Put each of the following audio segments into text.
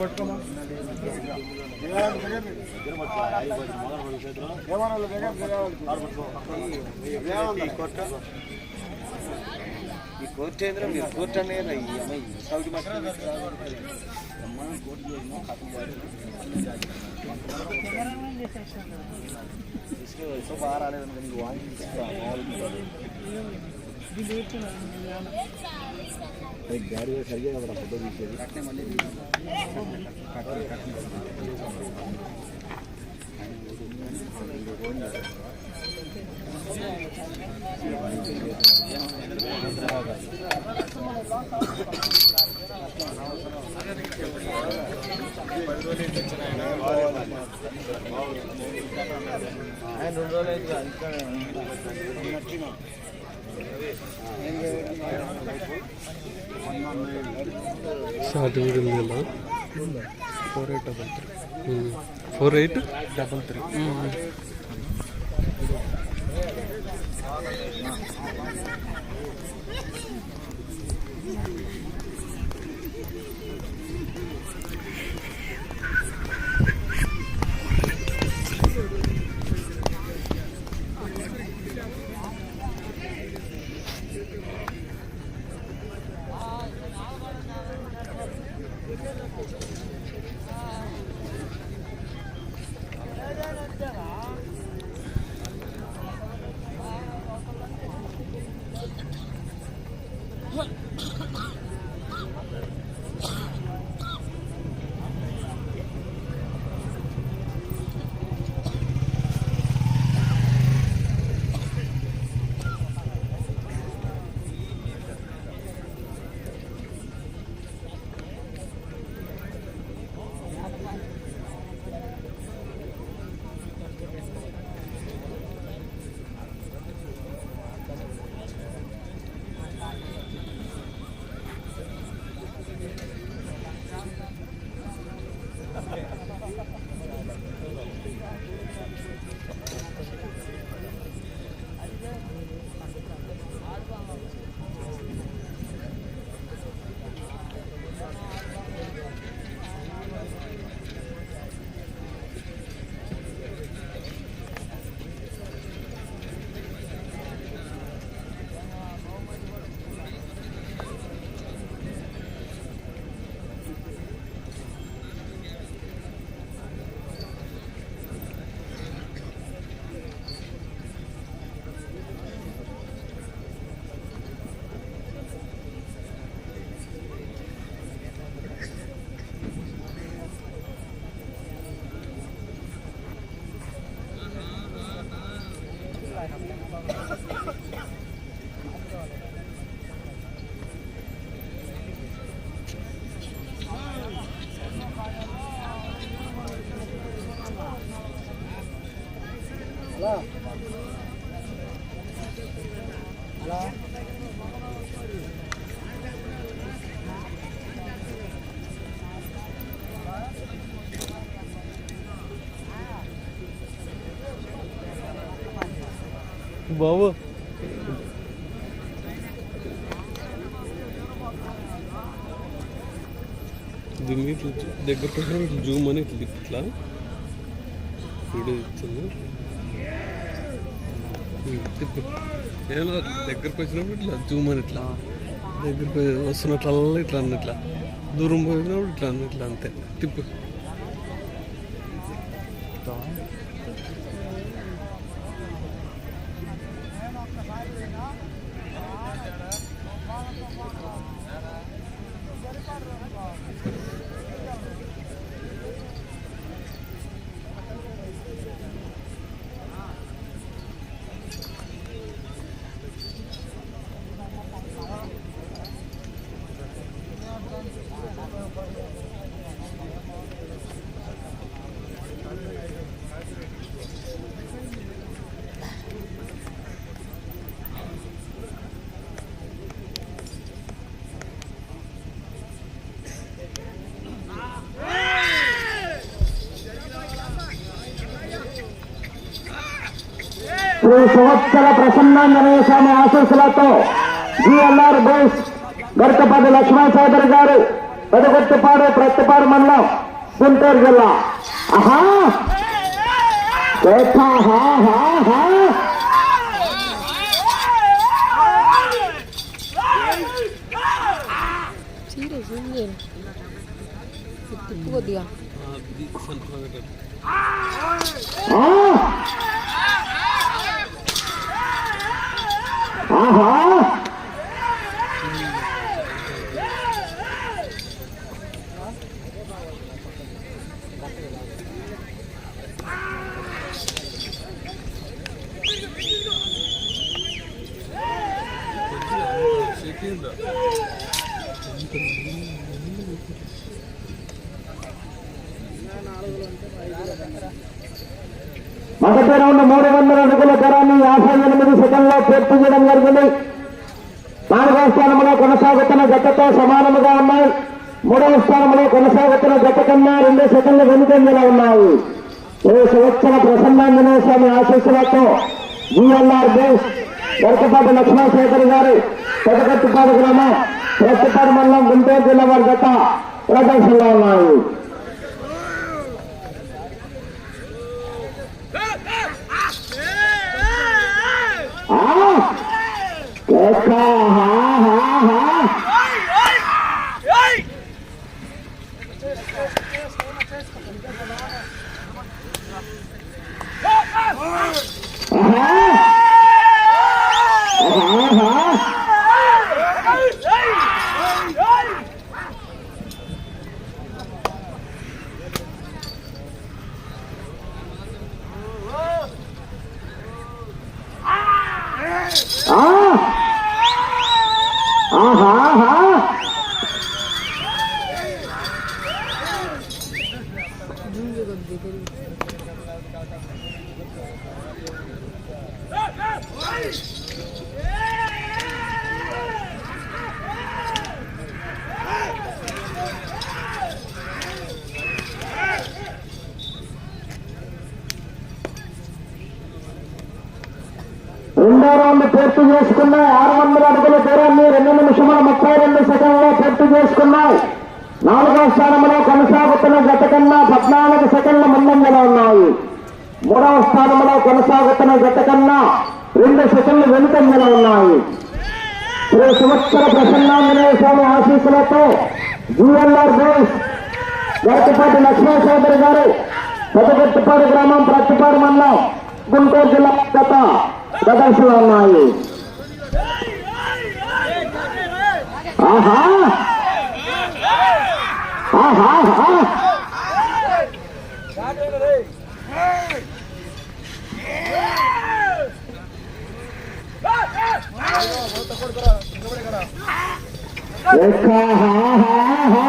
ఈ కోర్టు ఏంద్ర మీరు కోర్టు అనే ఈ అమ్మాయి సౌకి బాగా రాలేదని నీకు గాడి సరిగా కదా ఫోటో తీసేది ఆయన రెండు రోజులు అయితే షార్ట్ వీడియో ఉందా four eight double three. Four eight double three బాబు దీని మీద ఇట్లా జూ- దగ్గరకు వచ్చినప్పుడు ఇట్లా జూమ్ అని ఇట్లా తిప్పి ఇట్లా వీడియో ఇస్తుంది నేను దగ్గరకు వచ్చినప్పుడు ఇట్లా జూమ్ అని ఇట్లా దగ్గరకు వస్తున్నట్లల్లా ఇట్లా అన్న ఇట్లా దూరం పోయినప్పుడు ఇట్లా అన్న ఇట్లా అంతే. తిప్పు. శ్రీ సంవత్సర ప్రసన్నాంజనేయ స్వామి ఆశీస్సులతో జిఎల్ఆర్ బోస్ గరకపల్లి లక్ష్మణ చౌదరి గారు పెదగొట్టిపాడు ప్రతిపాడు మండలం గుంటూరు జిల్లా ఆహా కేక, హా, హా, హా. సీరియస్ ఉంది తిప్పు కొద్దిగా అది మొదటి రౌండ్ మూడు వందల అడుగుల ధరాన్ని యాభై ఎనిమిది సెకండ్లో పూర్తి చేయడం జరిగింది. నాలుగవ స్థానంలో కొనసాగుతున్న జట్టుతో సమానముగా ఉన్నాయి. మూడవ స్థానంలో కొనసాగుతున్న జట్టు కన్నా రెండు సెకండ్లు వెనుకంజలో ఉన్నాయి. ఈ సంవత్సర ప్రసన్నాంజనేయ స్వామి ఆశీస్సులతో జిఎల్ఆర్ బేస్ వరకపాటి లక్ష్మణశేఖర్ గారు పెదకట్టుపాడు గ్రామం ప్రస్తుతం మండలం గుంటూరు జిల్లా వారి గత ప్రదర్శనలో ఉన్నాయి ఆ! కేక, హా, హా, హా. ఆహా! ఆహా! ఆ! ఆహా ఆహా జూజు కొద్ది పెరుగు రెండో రౌండ్ పూర్తి చేసుకున్నాయి ఆరు వందల అడుగుల దూరాన్ని రెండు నిమిషముల ముప్పై రెండు సెకండ్లో పూర్తి చేసుకున్నాయి నాలుగో స్థానంలో కొనసాగుతున్న గత కన్నా పద్నాలుగు సెకండ్ల ముందంజలో ఉన్నాయి. మూడవ స్థానంలో కొనసాగుతున్న గత కన్నా రెండు సెకండ్లు వెనుకంజలో ఉన్నాయి. శ్రీ సంవత్సర ప్రసన్నాంజనేయ స్వామి ఆశీస్సులతో జిఎల్ఆర్ గోల్స్ గరకపాటి లక్ష్మణ చౌదరి గారు పెద్దగొట్టుపాడు గ్రామం ప్రతిపాడు మండలం గుంటూరు జిల్లా గత ప్రదర్శనలు ఉన్నాయి. ఆహా! ఆహా ఆహా. ఎక్క, హా, హా, హా.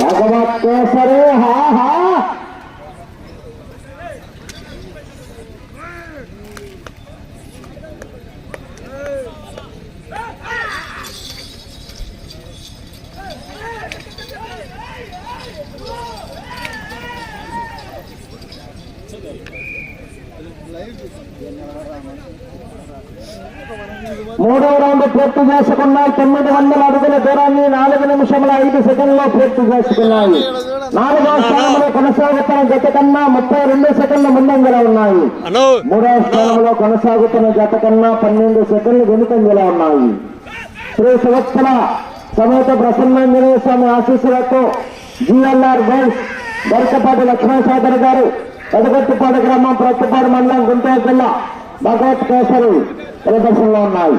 ఆహా భగవత్ కేసరి హా హా మూడవ రౌండ్ పూర్తి చేసుకున్నాయి తొమ్మిది వందల అడుగుల దూరాన్ని నాలుగు నిమిషముల ఐదు సెకండ్లో పూర్తి చేసుకున్నాయి. నాలుగవ స్థానంలో కొనసాగుతున్న జత కన్నా ముప్పై రెండు సెకండ్ల ముందంజలో ఉన్నాయి. మూడవ స్థానంలో కొనసాగుతున్న జత కన్నా పన్నెండు సెకండ్లు వెనుకంజలో ఉన్నాయి. శ్రీ సంవత్సర సమేత ప్రసన్నాంజనేయ స్వామి ఆశీస్సులతో జిఎల్ఆర్ గోల్స్ దొరకపాటి లక్ష్మణ సాగర్ గారు పెదగొట్టిపాడు గ్రామం ప్రత్తిపాడు మండలం గుంటూరు జిల్లా భగవత్ కేసరి ప్రదర్శనలో ఉన్నాయి.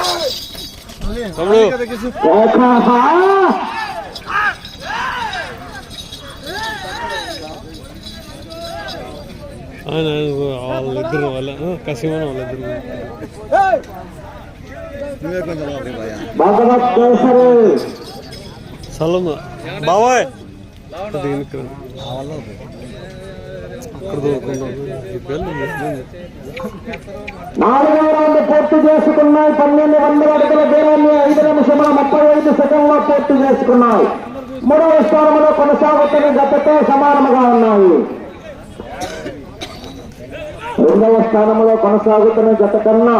తమ్ముడు. ఆయన వాళ్ళిద్దరు వాళ్ళ కసిమన వాళ్ళిద్దరు. నువ్వే కొంచెం సలం బాబాయ్ దీనికి అక్కడ దూరకుండా నాలుగో రౌండ్ పూర్తి చేసుకున్నాయి. పన్నెండు వందల అడుగుల దూరాన్ని ఐదు నిమిషముల ముప్పై ఐదు సెకండ్లో పూర్తి చేసుకున్నాయి. మూడవ స్థానంలో కొనసాగుతున్న గతతో సమానముగా ఉన్నాయి. రెండవ స్థానంలో కొనసాగుతున్న గత కన్నా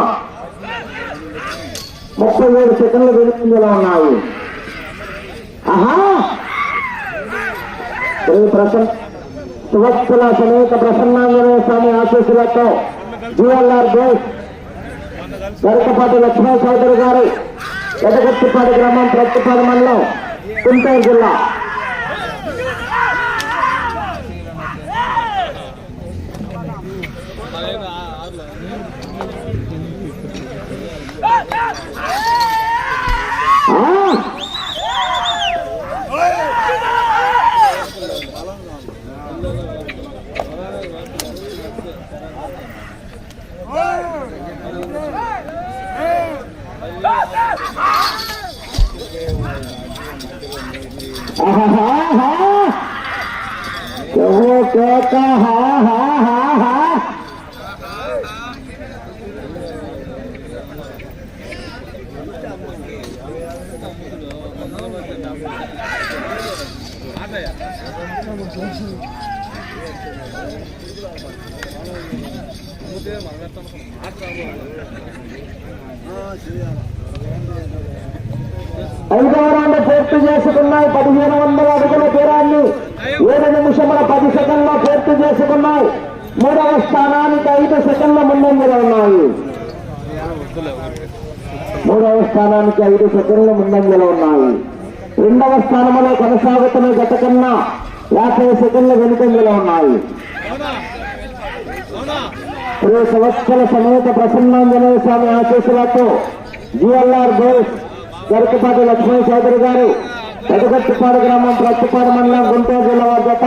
ముప్పై ఏడు సెకండ్లు వెనుకంజలో ఉన్నాయి. ఆహా! ప్రసన్న సువత్సల సమేత ప్రసన్నాంజనేయ స్వామి ఆశీస్సులతో జిఎల్ఆర్ బోస్. గరికపాటి లక్ష్మణ చౌదరి గారు ఎదగొట్టిపాడు గ్రామం ప్రత్తిపాడు మండలం గుంటూరు జిల్లా. కేక హా హా హా హా ఐదవ రౌండ్ పూర్తి చేసుకున్నాయి. పదిహేను వందల అడుగుల దూరాన్ని ఏడు నిమిషముల పది సెకండ్లో పూర్తి చేసుకున్నాయి మూడవ స్థానానికి ఐదు సెకండ్ల ముందంజలో ఉన్నాయి మూడవ స్థానానికి ఐదు సెకండ్ల ముందంజలో ఉన్నాయి రెండవ స్థానంలో కొనసాగుతున్న గత కన్నా యాభై సెకండ్ల వెనుకంజలో ఉన్నాయి శ్రీ సంవత్సర సమేత ప్రసన్నాంజనేయ స్వామి ఆశీస్సులతో జిఎల్ఆర్ గోల్స్ గరికపాటి లక్ష్మీ చౌదరి గారు పెదగట్టుపాడు గ్రామం ప్రత్తిపాడు మండలం గుంటూరు జిల్లా జత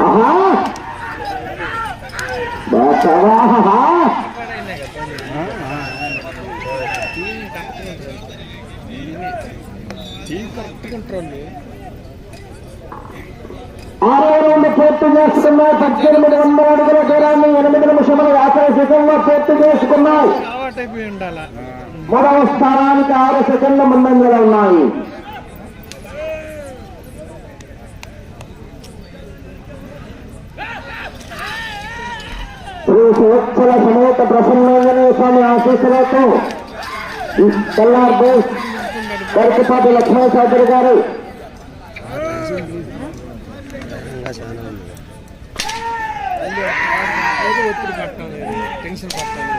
ఆహా బసవాహా ఆరో రౌండ్ పూర్తి చేసుకున్నాయి పద్దెనిమిది వందల అడుగుల దూరాన్ని ఎనిమిది నిమిషముల యాభై సెకండ్లో పూర్తి చేసుకున్నాయి మూడవ స్థానానికి ఆరు సెకండ్ల ముందంజలో ఉన్నాయి శ్రీ సంవత్సర సమేత ప్రసన్నాంజనేయ స్వామి ఆశీస్సులతో ఈ తెల్లార్ బోస్ గరికపాటి లక్ష్మణ చౌదరి గారు ఇంకా చాలా ఉంది ఒత్తిడి పట్టాలి టెన్షన్ పట్టాలి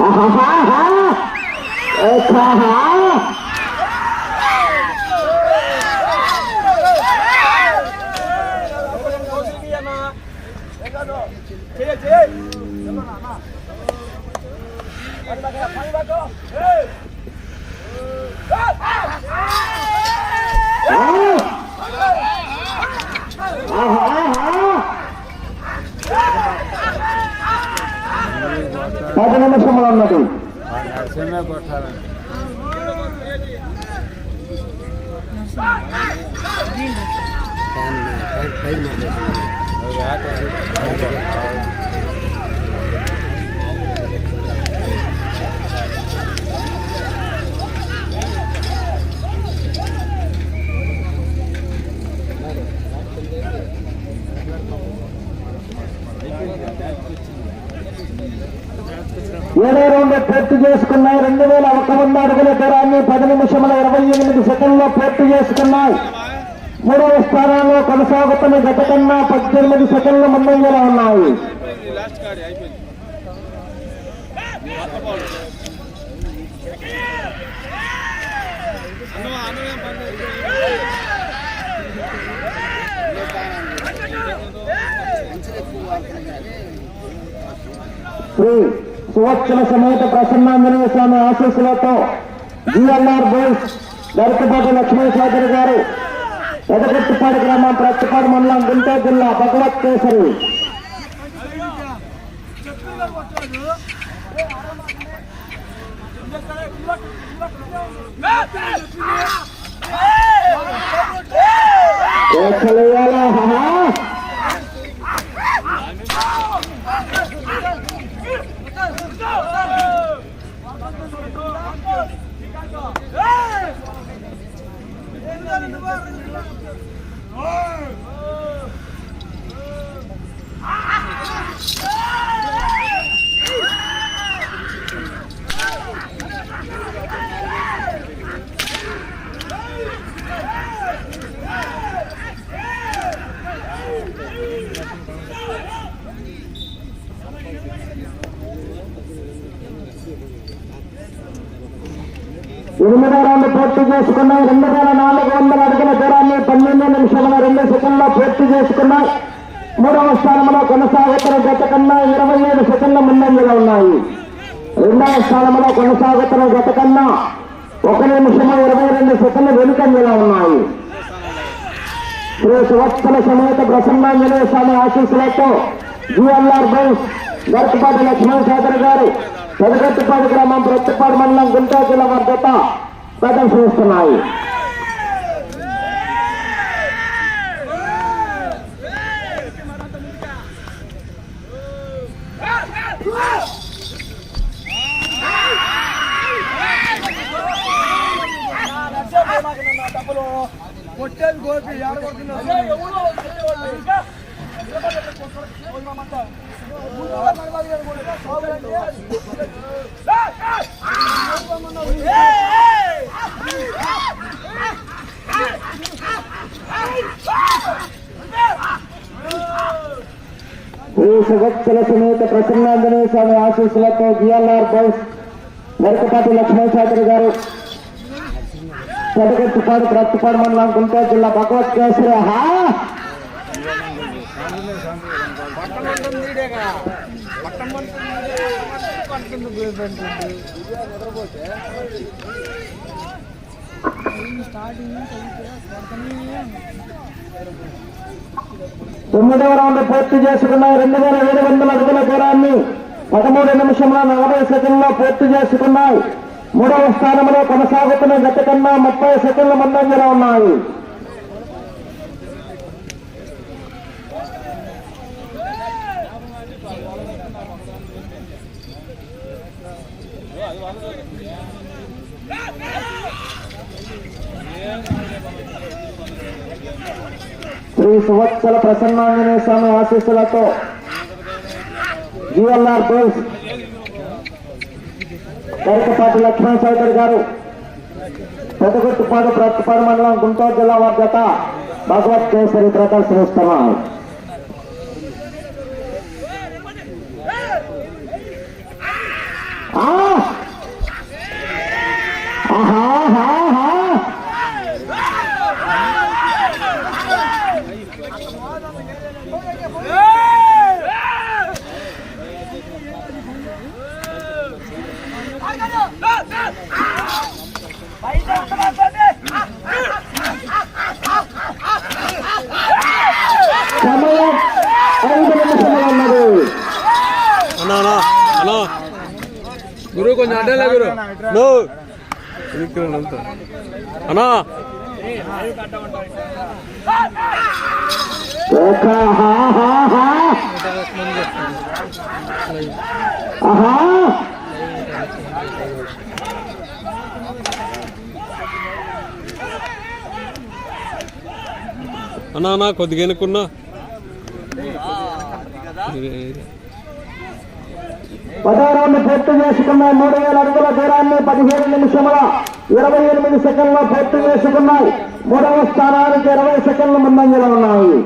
ఆహాహా! ఏకాహా! ఆ! ఆహాహా! పది నిమిషములు ఉన్నది ఏడో రౌండ్ పూర్తి చేసుకున్నాయి. రెండు వేల ఒక వంద అడుగుల దూరాన్ని పది నిమిషముల ఇరవై ఎనిమిది సెకండ్లో పూర్తి చేసుకున్నాయి. మూడవ స్థానంలో కొనసాగుతున్న గత కన్నా పద్దెనిమిది సెకండ్ల ముందంజలో ఉన్నాయి. లాస్ట్ కాడి సువత్సల సమేత ప్రసన్నాంజనేయ స్వామి ఆశీస్సులతో జిఎల్ఆర్ బోల్స్ దరికపాటి లక్ష్మీ చౌదరి గారు ఎదగొట్టుపాడు గ్రామం ప్రత్తిపాడు మండలం గుంటూరు జిల్లా భగవత్ కేసరి కేసలేయాలా ఎనిమిదో రౌండ్ పూర్తి చేసుకున్నాయి రెండు వేల నాలుగు. వందల అడుగుల రెండు నిమిషముల రెండు సెకండ్లో పూర్తి చేసుకున్నాయి. మూడవ స్థానంలో కొనసాగుతున్న గత కన్నా ఇరవై ఏడు సెకండ్ల ముందంజలో ఉన్నాయి. రెండవ స్థానంలో కొనసాగుతున్న గత కన్నా ఒక నిమిషము ఇరవై రెండు సెకండ్లు వెనుకంజలో ఉన్నాయి. శ్రీ సువత్సల సమేత ప్రసన్నాంజనేయ స్వామి ఆశీస్సులతో జిఎల్ఆర్ బైస్ గర్కపాటి లక్ష్మణ్ గారు పెదగట్టుపాటి గ్రామం ప్రత్తిపాడు మండలం గుంటూరు జిల్లా వద్దత ప్రదర్శిస్తున్నాయి. సువత్సల సమేత ప్రసన్నాంజనేయ స్వామి ఆశీస్సులతో జిఎల్ఆర్ బౌస్ మెరకపాటి లక్ష్మణ్ సాగర్ గారు పెదగట్టుపాడు ప్రత్తిపాడు మండలం గుంటూరు జిల్లా భగవత్ కేసరి హా తొమ్మిదవ రౌండ్ పూర్తి చేసుకున్న రెండు వేల ఏడు వందల అడుగుల దూరాన్ని పదమూడు నిమిషంలో నలభై సెకండ్లో పూర్తి చేసుకున్నాయి. మూడవ స్థానంలో కొనసాగుతున్న గత కన్నా ముప్పై సెకండ్ల ముందంజలో ఉన్నాయి. శ్రీ సువత్సల ప్రసన్నాంజనేయ స్వామి ఆశీస్సులతో జిఎల్ఆర్ బోల్స్ కరికపాటి లక్ష్మణ్ చౌదరి గారు పెదగుట్టుపాడు ప్రతిపాడు మండలం గుంటూరు జిల్లా వద్దత భగవత్ కేసరి ప్రదర్శనిస్తున్నారు ఆ! ఆహా, ఆహా, ఆహా. సమయం ఐదు నిమిషములు ఉన్నది అన్నా అన్నా అన్నా గురు కొంచెం అడ్డేలా గురు నో వెనక్కి రండి అంతా. అన్నా ఏక హా హా హా ఆహా అన్నా అన్నా కొద్దిగా ఎనుకున్నా పదారాన్ని పూర్తి చేసుకున్నాయి మూడు వేల అడుగుల దూరాన్ని పదిహేడు నిమిషముల ఇరవై ఎనిమిది సెకండ్లో పూర్తి చేసుకున్నాయి. మూడవ స్థానానికి ఇరవై సెకండ్ల ముందంజలో ఉన్నాయి.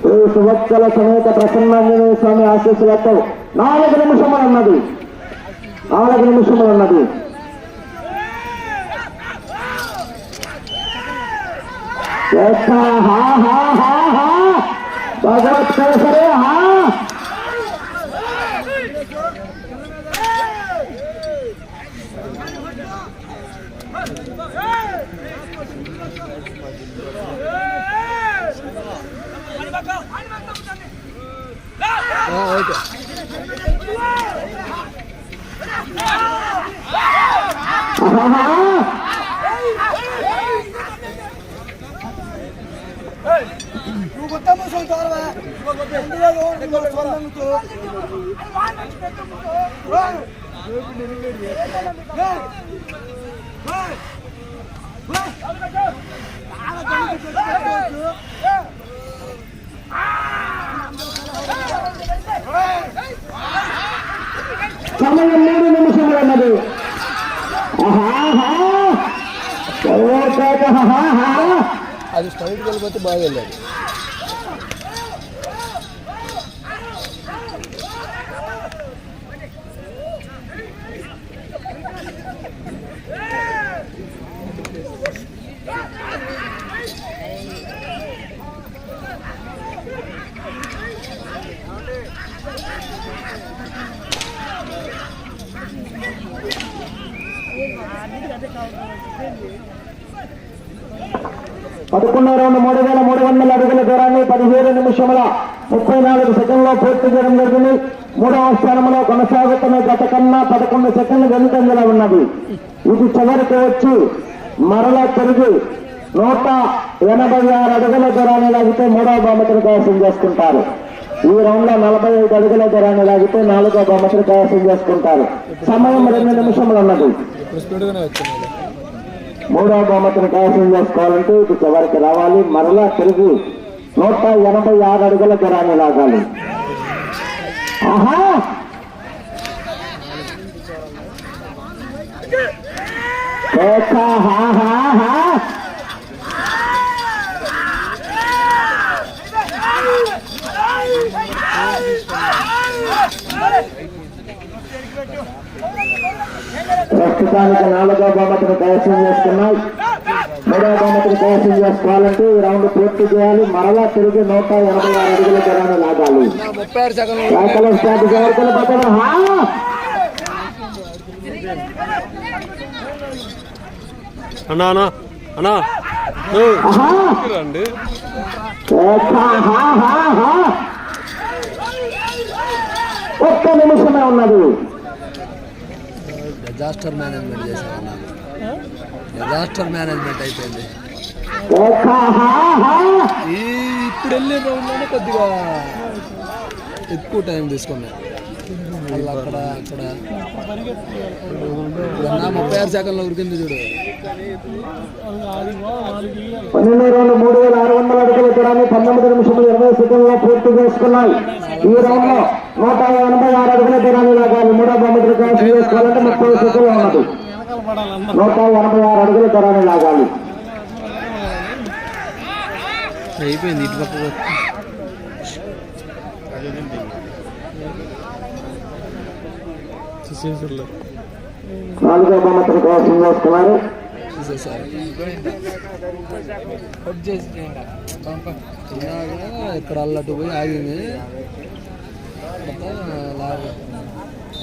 శ్రీ సువత్సల సమేత ప్రసన్నాంజనేయ స్వామి ఆశీస్సులతో నాలుగు నిమిషములు అన్నది నాలుగు నిమిషములు 됐다 하하하하 마지막 차례차례 하 아, 어디? 아하하! కేసరే హా ఆహా సమయం మూడు నిమిషములు ఉన్నది అది స్టైట్ వెళ్ళిపోతే బాగా వెళ్ళాడు పదకొండో రౌండ్ మూడు వేల మూడు వందల అడుగుల దూరాన్ని పదిహేడు నిమిషముల ముప్పై నాలుగు సెకండ్లో పూర్తి చేయడం జరిగింది. మూడవ స్థానంలో కొనసాగుతున్న గత కన్నా పదకొండు సెకండ్లు వెనుకంజలో ఉన్నది. ఇది చివరికి వచ్చి మరలా తిరిగి నూట ఎనభై ఆరు అడుగుల దూరాన్ని లాగితే మూడవ బహుమతిని కైవసం చేసుకుంటారు. ఈ రౌండ్లో నలభై ఐదు అడుగుల దూరాన్ని లాగితే నాలుగో బహుమతిని కైవసం చేసుకుంటారు. సమయం రెండు నిమిషములు ఉన్నది. మూడవ బహుమతిని కైవసం చేసుకోవాలంటే ఇది చివరికి రావాలి. మరలా తిరిగి నూట ఎనభై ఆరు అడుగుల దూరాన్ని లాగాలి. ఆహా! ప్రస్తుతానికి నాలుగో బహుమతిని కైవసం చేసుకున్నాయి మూడవ బహుమతిని కైవసం చేసుకోవాలంటే ఈ రౌండ్ పూర్తి చేయాలి. మరలా తిరిగి నూట ఎనభై ఆరు అడుగుల దూరాన్ని లాగాలి. అన్నా అన్నా అన్నా. రండి ఒక్క నిమిషమే ఉన్నది. డిజాస్టర్ మేనేజ్మెంట్ చేశాను డిజాస్టర్ మేనేజ్మెంట్ అయిపోయింది. ఇప్పుడు వెళ్ళే రౌండ్లోనే కొద్దిగా ఎక్కువ టైం తీసుకున్నాయి మళ్ళీ అక్కడ అక్కడ. నా ముప్పై ఆరు సెకండ్లో ఉరికింది చూడు. పన్నెండు రెండు మూడు వేల ఆరు వందల అడుగుల దూరాన్ని పంతొమ్మిది నిమిషములు ఇరవై సెకండ్లో పూర్తి చేసుకున్నాయి. ఈ రౌండ్లో నూట ఎనభై ఆరు అడుగుల దూరాన్ని లాగాలి. మూడో బొమ్మ చేసుకోవాలంటే ముప్పై సెకండ్లు ఉన్నది. నూట ఎనభై ఆరు అడుగుల దూరాన్ని లాగాలి. అయిపోయింది ఇటు పక్క నాలుగో కట్ చేసి చిన్నగా ఇక్కడ అల్లటు పోయి ఆగింది.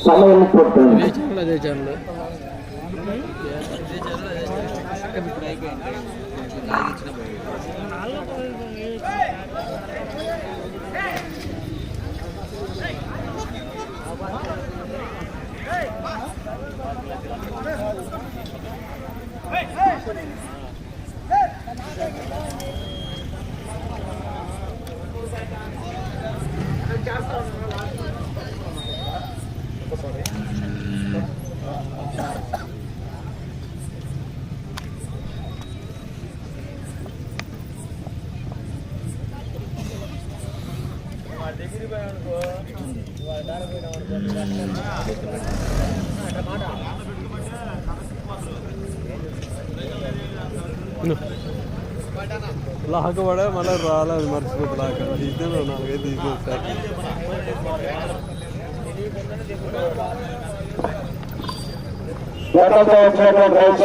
సమయం ఛానల్ అదే ఛానల్ లాక పడే మళ్ళీ రాలేదు మర్చిపోతుంది లాక తీసాను నాలుగైదు తీసాను సార్ గతంలో వచ్చినటువంటి రైతు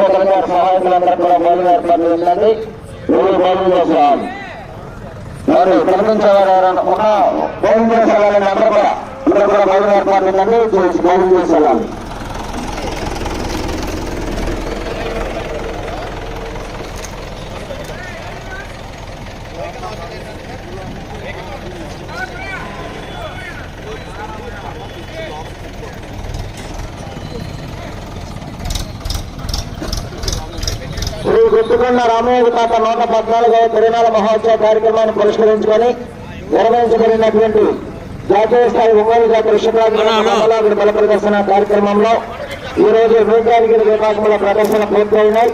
సహాయకులందరూ కూడా బయలు ఏర్పాటు ఉందండి మీరు బయలు మరి కనిపించేవారు ఎవరైనా ఉన్నా బయలు అందరూ కూడా అందరూ కూడా బయలు ఏర్పాటు ఉందండి రామయ్య తాత నూట పద్నాలుగవ తిరునాళ మహోత్సవ కార్యక్రమాన్ని పురస్కరించుకొని నిర్వహించబడినటువంటి జాతీయ స్థాయి ఒంగోలు జాతర శుభ్రాగ్రహ బల ప్రదర్శన కార్యక్రమంలో ఈ రోజు నూటానికి విభాగంలో ప్రదర్శన పూర్తయినాయి.